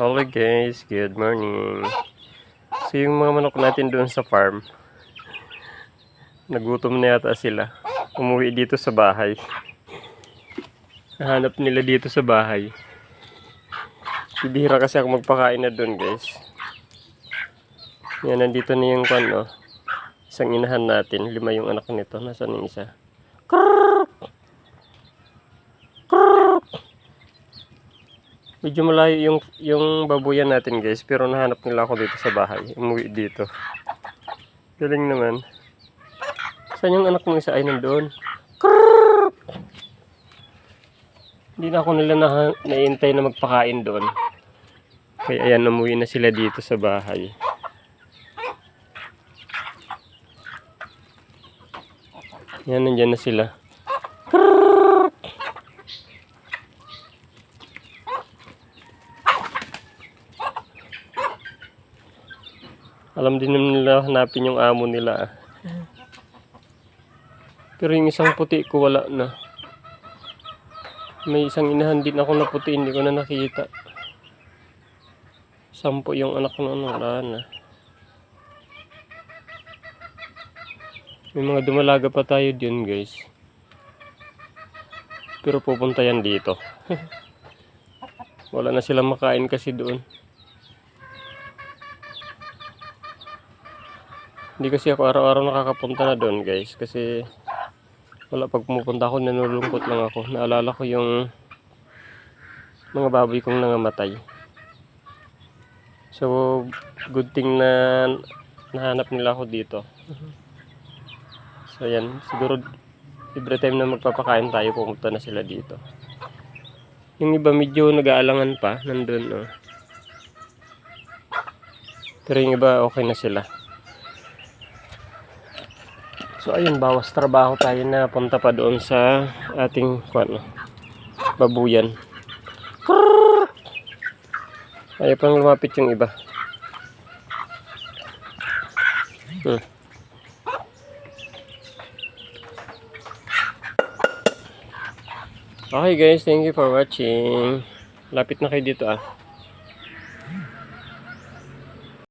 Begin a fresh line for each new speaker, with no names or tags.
Hello guys, good morning. So yung mga manok natin doon sa farm, nagutom na yata sila. Umuwi dito sa bahay. Hanap nila dito sa bahay. Bibihira kasi ako magpakain na doon guys. Yan, nandito na yung kwan, oh. Isang inahan natin. Lima yung anak nito. Nasaan yung isa? Medyo malayo yung yung babuyan natin guys, pero nahanap nila ako dito sa bahay. Umuwi dito. Galing naman. Saan yung anak mo isa ay nandoon? Hindi na ako nila na, naintay na magpakain doon. Kaya ayan, umuwi na sila dito sa bahay. Yan, nandyan na sila. Alam din nila hanapin yung amo nila. ah. Pero yung isang puti ko wala na. May isang inahan din ako na puti, hindi ko na nakita. Sampo yung anak ko noon, wala na. May mga dumalaga pa tayo dyan guys. Pero pupunta yan dito. wala na silang makain kasi doon. Hindi kasi ako araw-araw nakakapunta na doon guys kasi wala pag pumupunta ako nanulungkot lang ako. Naalala ko yung mga baboy kong nangamatay. So good thing na nahanap nila ako dito. So yan, siguro every time na magpapakain tayo pumunta na sila dito. Yung iba medyo nag-aalangan pa, nandun oh. Pero yung iba okay na sila. So ayun, bawas trabaho tayo na punta pa doon sa ating ano, babuyan. Ayaw pang lumapit yung iba. Hmm. Okay guys, thank you for watching. Lapit na kayo dito ah.